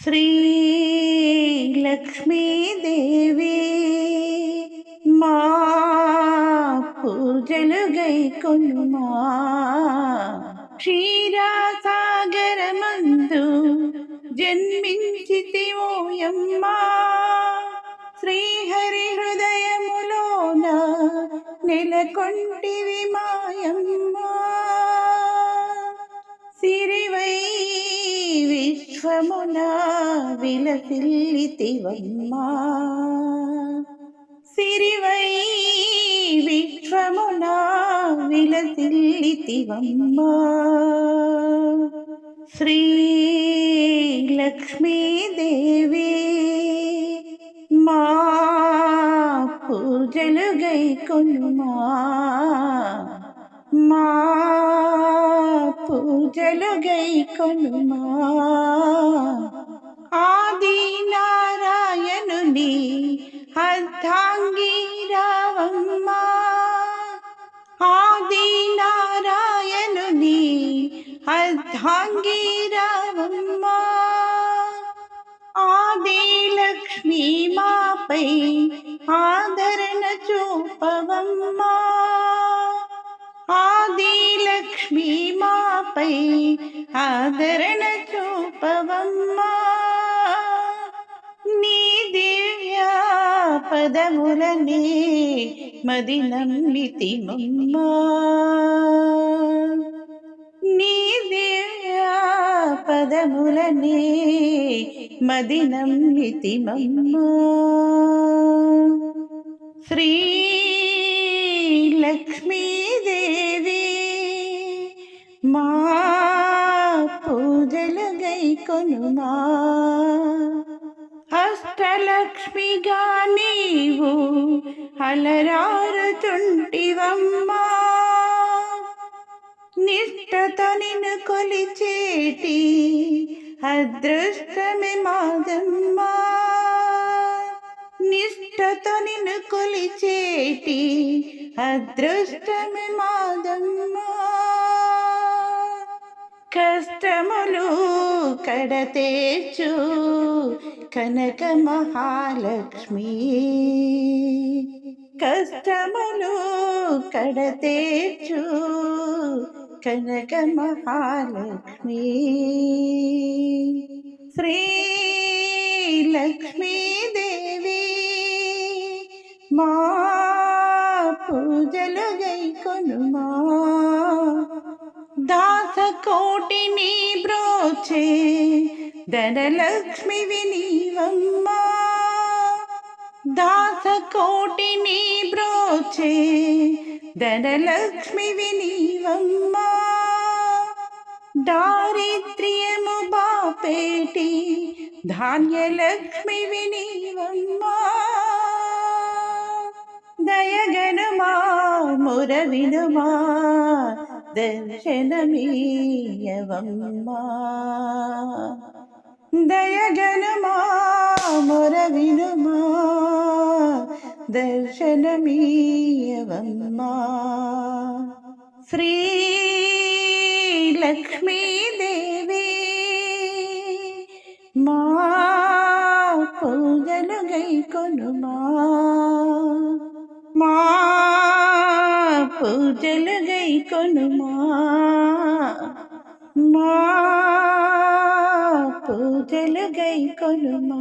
శ్రీ లక్ష్మీదేవి మా పూజలు గైకొనుమా క్షీరాసాగరమందు జన్మించితివోయమ్మా శ్రీహరి హృదయములోన నెలకొంటివి మాయమ్మా సిరివై విశ్వమున విలసిల్లితివమ్మా సిరివై విశ్వమున విలసిల్లితివమ్మా శ్రీ లక్ష్మీదేవి మా పూజలు గైకొనుమా. పూజలు గైకొనుమా ఆది నారాయణుని అర్ధాంగి రావమ్మా ఆది నారాయణుని అర్ధాంగి రావమ్మా ఆది లక్ష్మీ మాపై ఆదరణ చూపవమ్మా. మాపై ఆదరణ చూపవమ్మా. నీ దివ్య పదములనే మది నమ్మితి నీ దివ్య పదములనే మది నమ్మితి శ్రీ లక్ష్మీదేవి మా పూజలు అష్టలక్ష్మిగా నీవు అలరారుతుంటివమ్మా. నిష్టత నిన్ను కొలిచేటి అదృష్టమే మాదమ్మా. నిష్టతో నిన్ను కొలిచేటి అదృష్టమే మాదమ్మా. కష్టములు కడతేచు కనక మహాలక్ష్మి. కష్టములు కడతేచు కనక మహాలక్ష్మి. శ్రీ లక్ష్మీదేవి మా పూజలు గైకొనుమా. దాస కోటిని బ్రోచే ధనలక్ష్మి వినీవమ్మా దాస కోటిని బ్రోచే ధనలక్ష్మి వినీవమ్మా దారిద్ర్యము బాపేటి ధాన్యలక్ష్మి వినీవమ్మా దయగనుమా ముర వినుమా దర్శనమీయవమ్మా. దయగనుమా ముర వినుమా దర్శనమీయవమ్మా. శ్రీ లక్ష్మీదేవి మా పూజలు గైకొనుమా. మా పూజలు గైకొనుమా మా పూజలు గైకొనుమా